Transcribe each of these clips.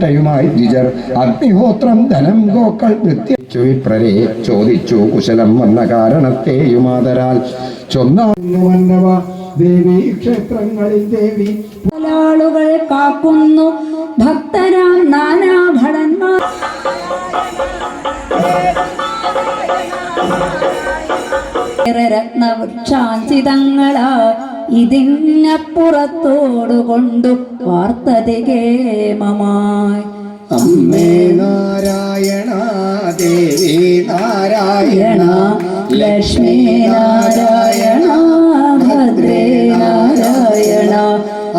മൂട്ടയുമായി ദ്വിജർ അഗ്നിഹോത്രം ധനം ഗോക്കൾ വൃത്തിച്ചു വിപ്രരെ ചോദിച്ചു. കുശലം വന്ന കാരണത്തെയുമാതരാൽ ചൊന്നവ ദേവി ക്ഷേത്രങ്ങളിൽ ദേവി ആളുകൾ കാക്കുന്നു. ഭക്തരാം നാനാഭടന്മാർ രത്നവൃക്ഷാഞ്ചിതങ്ങളാ ഇതിനപ്പുറത്തോടു കൊണ്ടു വാർത്തതികേമമായി അമ്മേ നാരായണ ദേവി നാരായണ ലക്ഷ്മി നാരായണ ഭദ്രേ നാരായണ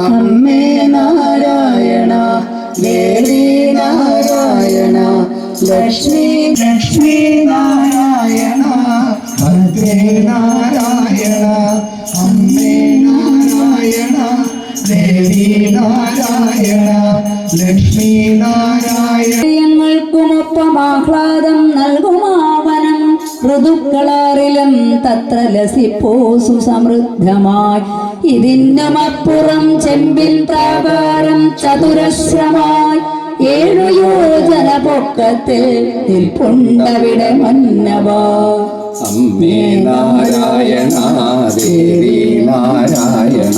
അമ്മേ നാരായണ ദേവി നാരായണ ലക്ഷ്മി ലക്ഷ്മി നാരായണ ഭദ്രേ നാരായണ. ദേവി നാരായണ ലക്ഷ്മി നാരായണ ങ്ങൾക്കുമൊപ്പം ആഹ്ലാദം നൽകുമാവനം ഋതുക്കളാറിലും തത്ര ലസിപ്പോ സുസമൃദ്ധമായി. ഇതിന്നമപ്പുറം ചെമ്പിൻ പ്രാകാരം ചതുരശ്രമായി. ഏഴു യോജന പൊക്കത്തിൽ നിൽപ്പുണ്ടവിടെ മന്നവാ. അമ്മേ നാരായണ ദേവി നാരായണ.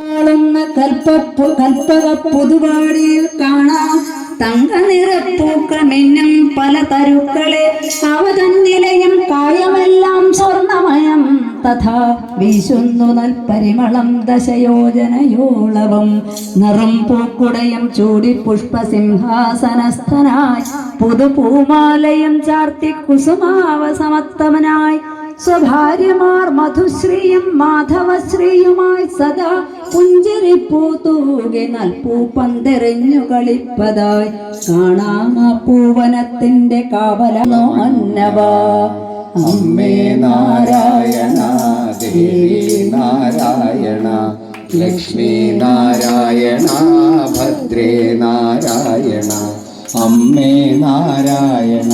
കൽപ്പപ്പു കൽപ്പക പുതുപാടിയിൽ കാണാം. തങ്ക നിറപ്പൂക്കളമെന്നും പല തരുക്കളെ അവതൻ നിലയം കായമെല്ലാം സ്വർണമയം തഥാ വീശുന്നു നൽപരിമളം ദശയോജനയോളവും. നിറം പൂക്കുടയും ചൂടി പുഷ്പസിംഹാസനസ്ഥനായി. പുതുപൂമാലയം ചാർത്തി കുസുമാവസമത്തമനായി. സ്വഭാര്യമാർ മധുശ്രീയും മാധവശ്രീയുമായി സദാ പുഞ്ചിരിപ്പൂതൂകെ നൽപ്പൂ പന്തെറിഞ്ഞു കളിപ്പതായി കാണാം ആ പൂവനത്തിന്റെ കാവലോ അന്നവാ? അമ്മേ നാരായണ ദേവി നാരായണ ലക്ഷ്മി നാരായണ ഭദ്രേ നാരായണ. അമ്മേ നാരായണ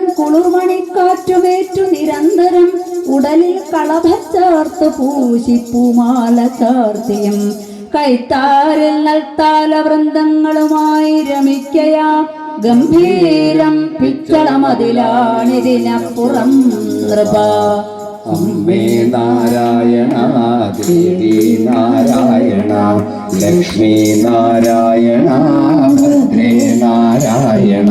ആതൻ കുളിർമണിക്കാറ്റുമേറ്റു നിരന്തരം ഉടലിൽ കളഭ ചേർത്ത് പൂശി പൂമാല ചേർത്തിയും. കൈത്താരിൽ നൽത്താല വൃന്ദങ്ങളുമായി രമിക്കയാ ഗംഭീരം പിച്ചളമതിലാണിതിനപ്പുറം നൃപ. അമ്മേ നാരായണ ദേവി നാരായണ ലക്ഷ്മി നാരായണ ഭദ്രേ നാരായണ.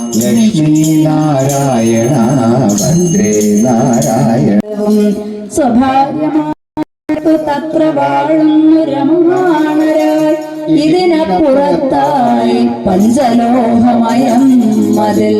ലക്ഷ്മി വന്ദേ നാരായണവും നാരായണ സ്വഭാര്യമായിട്ടു തത്ര വാഴുന്നു രമമാണരായി ഇതിനപ്പുറത്തായി പഞ്ചലോഹമയം മതിൽ.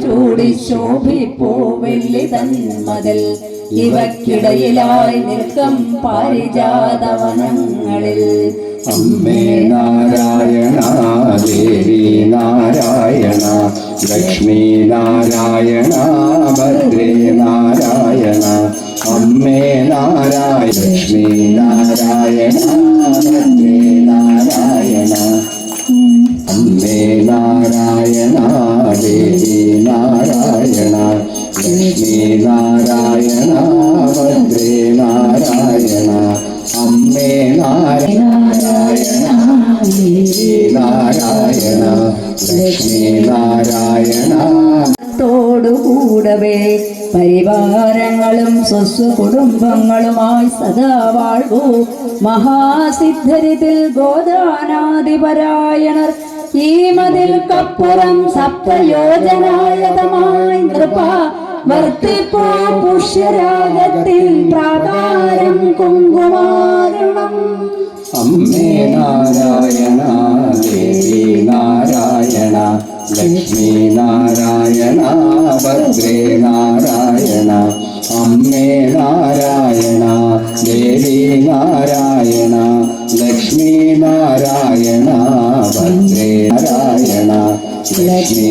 ചൂടി ശോഭിപ്പോ വെള്ളി തന്മതിൽ ഇവക്കിടയിലായി നിൽക്കും പാരിജാതവനങ്ങളിൽ. അമ്മേ നാരായണ ദേവി നാരായണ ലക്ഷ്മി നാരായണ ഭദ്രേ നാരായണ. അമ്മേ നാരായണ ലക്ഷ്മി നാരായണ ഭദ്രേ നാരായണ. അമ്മേ നാരായണ ദേവി നാരായണ ലക്ഷ്മി നാരായണ ഭദ്രേ നാരായണ അമ്മേ നാരായണ ദേവി നാരായണ ലക്ഷ്മി നാരായണ ോടുകൂടവേ പരിവാരങ്ങളും സ്വസ്വ കുടുംബങ്ങളുമായി സദാ വാഴ്വൂ. മഹാസിദ്ധരിതിൽ ഗോദാനാദിപരായണർ ഈ മതിൽക്കപ്പുറം സപ്തയോജനായതമായി നൃപ വർത്തിപ്പോ പുഷ്യരാഗത്തിൽ പ്രാകാരം കുങ്കുമാരണം. അമ്മേ നാരായണ ദേവി നാരായണ. ലക്ഷ്മി നാരായണ ഭദ്രേ നാരായണ അമ്മേ നാരായണ ദേവി നാരായണ ലക്ഷ്മി നാരായണ ഭദ്രേ നാരായണ ലക്ഷ്മി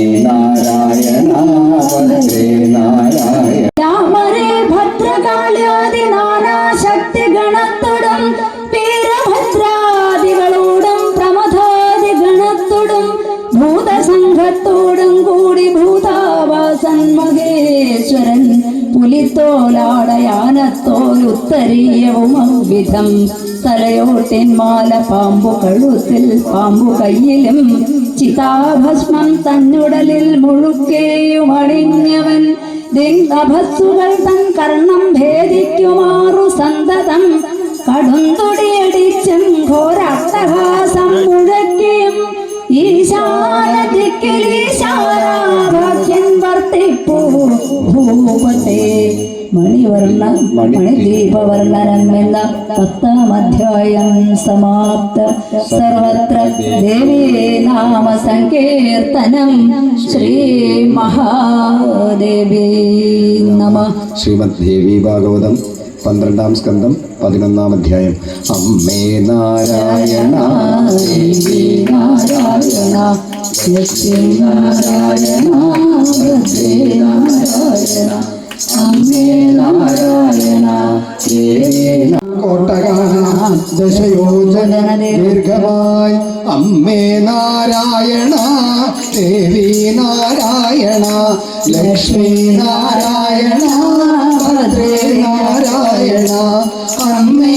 വിധം തലയോട്ടിന്മാല പാമ്പു കഴുത്തിൽ പാമ്പു കയ്യിലും. ചിതാഭസ്മം തന്നുടലിൽ മുഴുക്കേയും അണിഞ്ഞവൻ. ദിഗ്ധഭസ്സുകൾ തൻ കർണം ഭേദിക്കുമാറു സന്തതം. കടുന്തൊടിയടിച്ചും ഘോരാട്ടഹാസം മുഴക്കിയും. ഈശാന ദിക്കിൽ ഈശാനാഭാഗ്യൻ മണിവർണ മണിദീപവർണനമെന്ന പത്താം അധ്യായം സമാപ്ത. സർവത്ര ദേവീ നാമ സങ്കീർത്തനം ശ്രീ മഹാദേവി നമ. ശ്രീമദ് ദേവി ഭാഗവതം പന്ത്രണ്ടാം സ്കന്ധം പതിനൊന്നാം അധ്യായം. അമ്മേ നാരായണ ദേവി നാരായണ ലക്ഷ്മി നാരായണ നാരായണ. ദശയോജന ദീർഘമായി അമ്മേ നാരായണ ദേവി നാരായണ ലക്ഷ്മി നാരായണ ഭദ്രേ നാരായണ അമ്മേ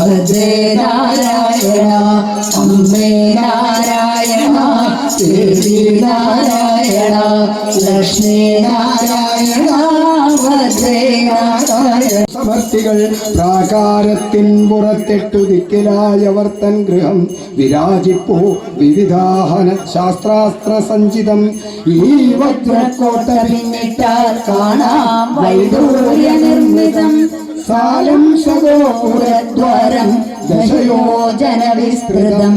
ഭദ്രേ നാരായണ അമ്മേ നാരായണ ദേവി നാരായണ ലക്ഷ്മി നാരായണ പ്രാകാരത്തിൻ പുറത്തെട്ടു ദിക്കിലായവർ തൻ ഗൃഹം വിരാജിപ്പോ വിവിധാഹന ശാസ്ത്രാസ്ത്ര സഞ്ചിതം. ഈ വജ്രക്കോട്ട പിന്നിട്ടാൽ കാണാം വൈദൂര്യ നിർമ്മിതം. സാലം പുരദ്വാരം ദശയോജന വിസ്തൃതം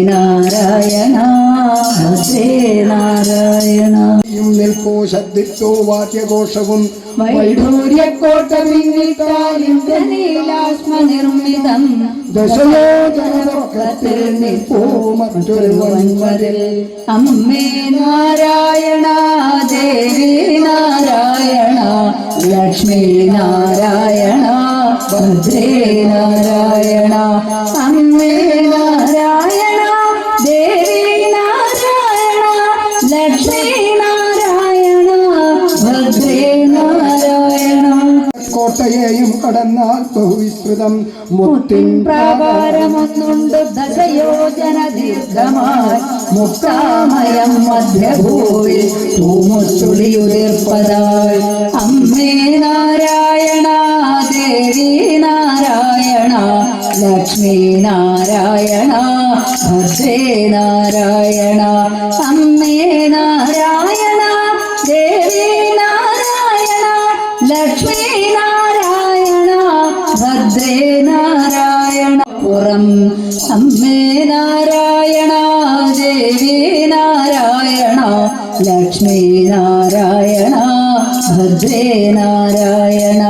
ശബ്ദിത്തോ വാദ്യഘോഷവും വൈഢൂര്യക്കോട്ട പിന്നിട്ടാൽ ഇന്ദ്രനീലാശ്മ നിർമ്മിതം ദശയോജനത്തിൽ നിൽപ്പോ മറ്റൊരു വൻവരിൽ അമ്മേ നാരായണ ദേവി നാരായണ ലക്ഷ്മി നാരായണ ഭദ്രേ നാരായണ അമ്മേ കോട്ടയെയും കടന്നാൽ ബഹുവിസ്തൃതം മുത്തിൻ പ്രാകാരമൊന്നുണ്ട് ദശയോജന ദീർഘമായി. മുക്താമയം മധ്യഭൂവിൽ തൂമുച്ചുളിയുതിർപ്പതായി. അമ്മേ നാരായണ ദേവി നാരായണ ലക്ഷ്മി നാരായണ ഭദ്രേ നാരായണ. അമ്മേ നാരായണ ദേവി നാരായണ ലക്ഷ്മി നാരായണ ഭദ്രേ നാരായണ പുറം അമ്മേ നാരായണ ദേവി നാരായണ ലക്ഷ്മി നാരായണ ഭദ്രേ നാരായണ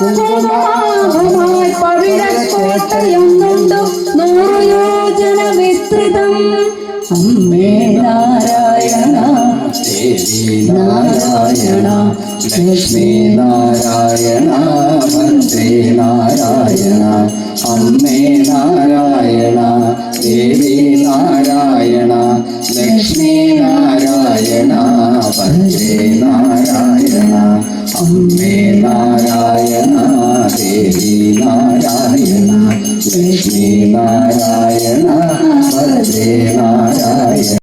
കുങ്കുമാഭമായി പവിഴക്കോട്ടയൊന്നുണ്ടു നൂറു യോജന വിസ്തൃതം അമ്മേ നാരായണ ദേവി നാരായണ ലക്ഷ്മി നാരായണ വന്ദേ നാരായണ അമ്മേ നാരായണ ദേവി നാരായണ ലക്ഷ്മി നാരായണ വന്ദേ നാരായണ അമ്മേ നാരായണ ദേവി നാരായണ ലക്ഷ്മി നാരായണ ഹരേ നാരായണ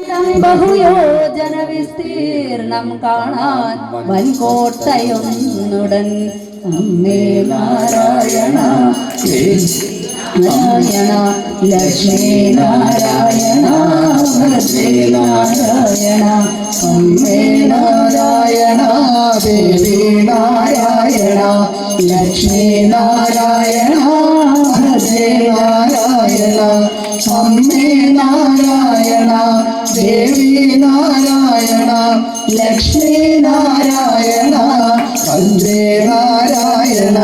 ബഹുയോജന വിസ്തീർണം കാണാൻ വൻകോട്ടയൊന്നുടൻ അമ്മേ നാരായണ നാരായണ ലക്ഷ്മി നാരായണ ഭദ്രേ നാരായണ അമ്മേ നാരായണ ദേവി നാരായണ ലക്ഷ്മി നാരായണ നാരായണ അമ്മേ നാരായണ ദേവി നാരായണ ലക്ഷ്മി നാരായണ വന്ദേ നാരായണ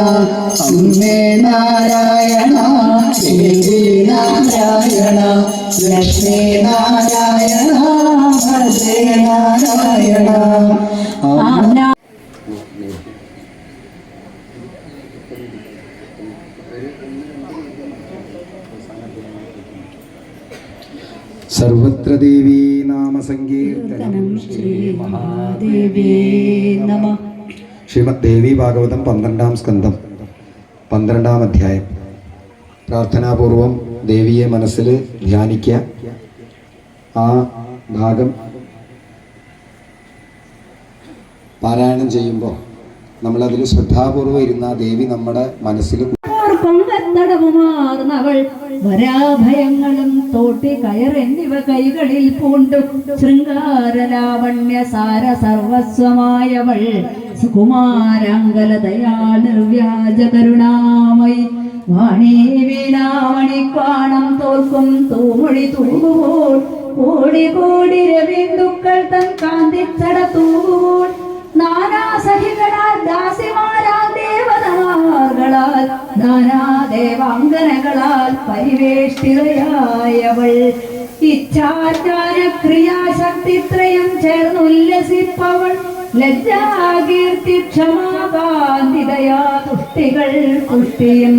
അമ്മേ നാരായണ. സർവത്ര ദേവീ നാമസങ്കീർത്തനം ശ്രീ ശ്രീമഹാദേവി നമ. ശ്രീമദ് ദേവി ഭാഗവതം പന്ത്രണ്ടാം സ്കന്ധം പന്ത്രണ്ടാം അധ്യായം പ്രാർത്ഥനാപൂർവം ദേവിയെ മനസ്സിൽ ധ്യാനിക്കുക. ആ ഭാഗം പാരായണം ചെയ്യുമ്പോൾ നമ്മളതിൽ ശ്രദ്ധാപൂർവം ഇരുന്ന ദേവി നമ്മുടെ മനസ്സിൽ പൊങ്കത്തടവുമാർന്നവൾ വരാഭയങ്ങളും തോട്ടി കയറെന്നിവ കൈകളിൽ പൂണ്ടു. ശൃംഗാരലാവണ്യ സാര സർവസ്വമായവൾ സുകുമാരാങ്കലതയാ നിർവ്യാജ കരുണാമയി വീണാമണിക്വാണം തോൽക്കും തൂമൊഴി തൂകുമ്പോൾ കോടി കോടി രവിന്ദുക്കൾ തൻ കാന്തിച്ചട തൂകുമ്പോൾ നാനാസഹികളാൽ ദാസിമാരാൽ ദേവതാകളാൽ നാനാ ദേവാംഗനകളാൽ പരിവേഷ്ടിതയായവൾ. ഇച്ഛാചാര ക്രിയാശക്തിത്രയം ചേർന്നുല്ലസിപ്പവൾ. ലജ്ജാകീർത്തി ക്ഷമാകാന്തിതയാ തുഷ്ടികൾ പുഷ്ടിയും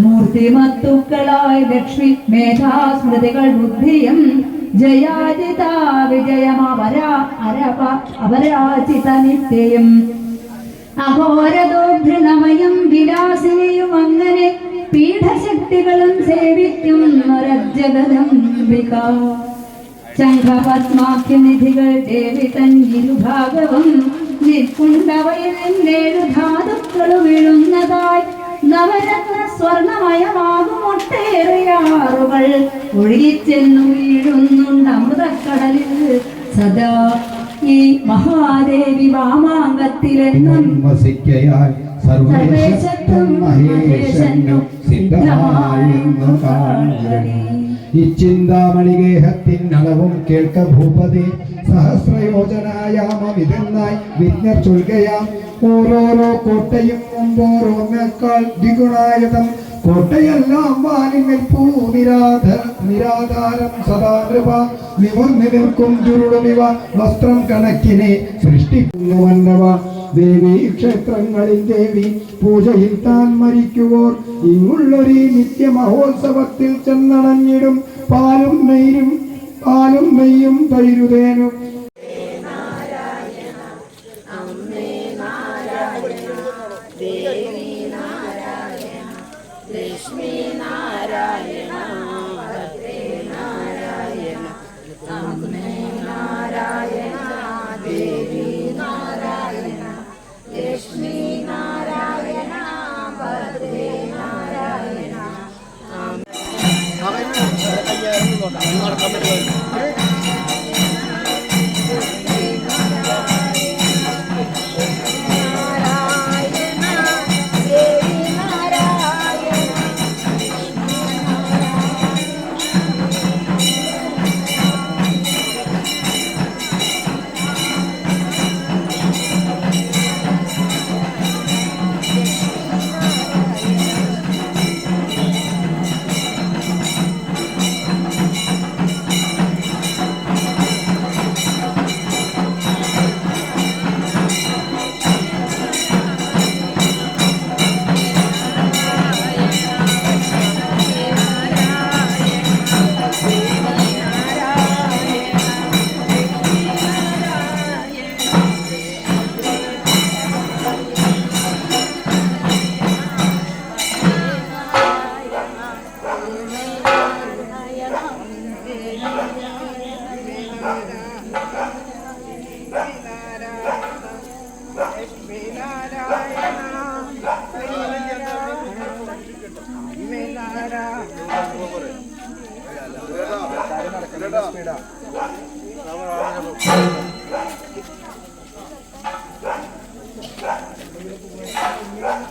മൂർത്തിമത്തുക്കളായി ലക്ഷ്മി മേധാസ്മൃതികൾ ബുദ്ധിയും ജയാജിത വിജയമപരാ അരപ അപരാജിത നിത്യയും. അഘോരദോഘൃണമയം വിലാസിനിയും അങ്ങനെ പീഠശക്തികളും സേവിക്കും ശംഖപത്മാഖ്യനിധികൾ ദേവി തൻ ഇരുഭാഗവും നിൽക്കുണ്ടവയിൽ നിന്നേഴു ധാതുക്കളും വീഴുന്നതായി നവരത്ന സ്വർണമയമാകും ഒട്ടേറെയാറുകൾ ഒഴുകിച്ചെന്നു വീഴുന്നുണ്ട് അമൃതക്കടലിൽ. സദാ ഈ മഹാദേവി വാമാങ്കത്തിലെന്നും വസിക്കയാൽ സർവേശത്തും മഹേശനും സിദ്ധമായെന്നു കാണുകണേ ഈ ചിന്താമണിഗേഹത്തിൻ അളവും കേൾക്ക ഭൂപതി. സഹസ്രയോജനായാമിതെന്നായി വിജ്ഞർ ചൊൽകയാം ഓരോരോ കോട്ടയും മുമ്പോരോന്നേക്കാൾ ദ്വിഗുണായതം കോട്ടയെല്ലാം വാനിൽ പൂ നിരാധ നിരാധാരം സദാ നൃപ നിവർന്നു നിൽക്കും ചുരുളുമിവ വസ്ത്രം കണക്കിനെ സൃഷ്ടിക്കുന്നുവന്നവ ദേവി ക്ഷേത്രങ്ങളിൽ ദേവി പൂജയിൽ താൻ മരിക്കുവോർ ഇങ്ങുള്ളൊരു നിത്യ മഹോത്സവത്തിൽ ചെന്നണഞ്ഞിടും. പാലും നെയ്യും പാലും നെയ്യും തൈരുതേനും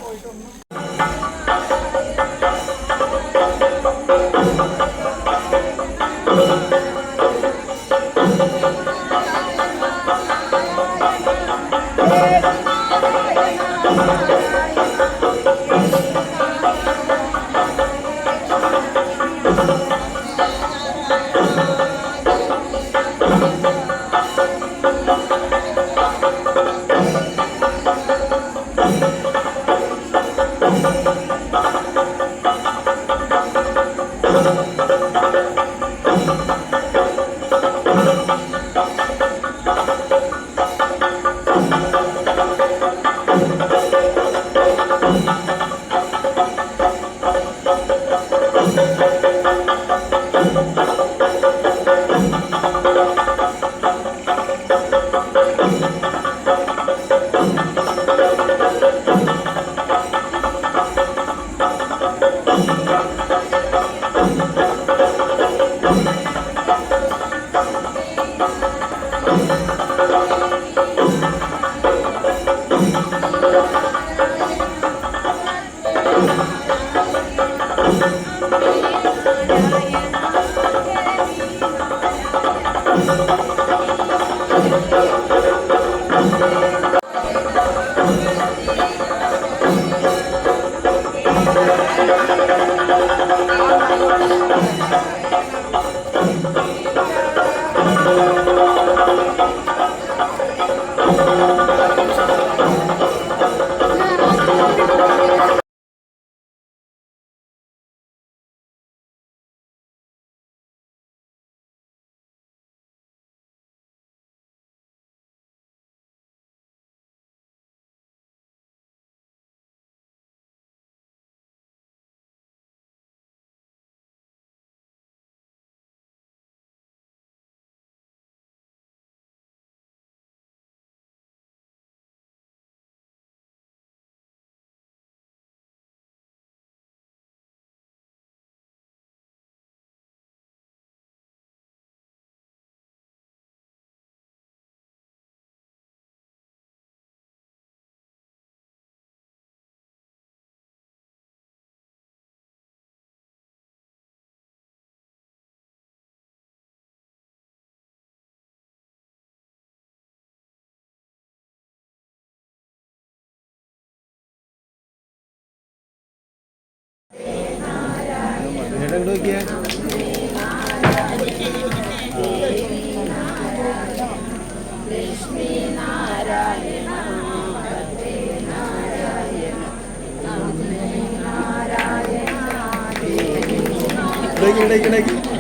പോയിട്ടൊന്നും അങ്ങോട്ട് നോക്കിയേ. ഇടയ്ക്ക് ഇടയ്ക്ക് ഇടയ്ക്ക്.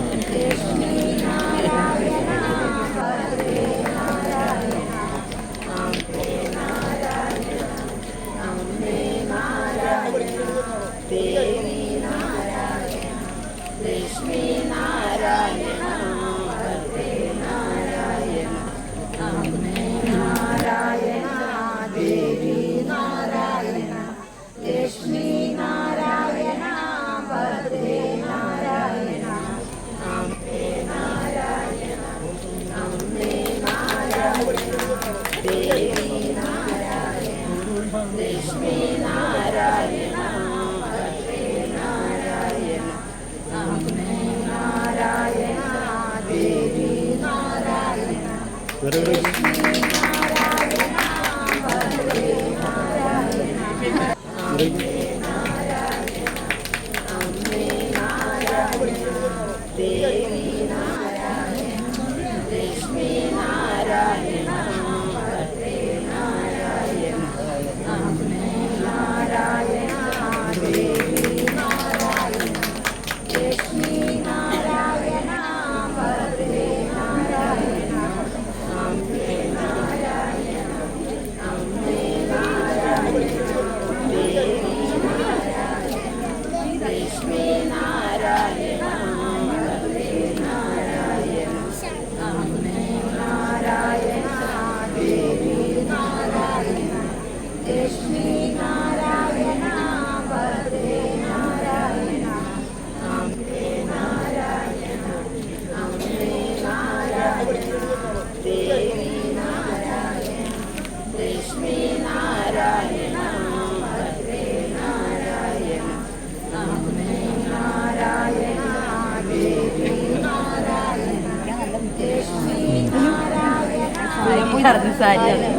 സാരിയാണ്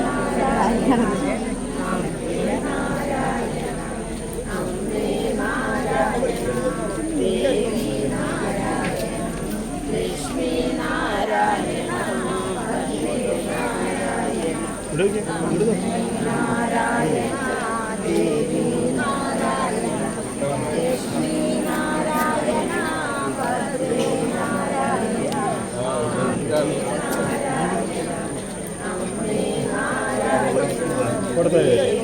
നാരായണ നാരായണ Corte de...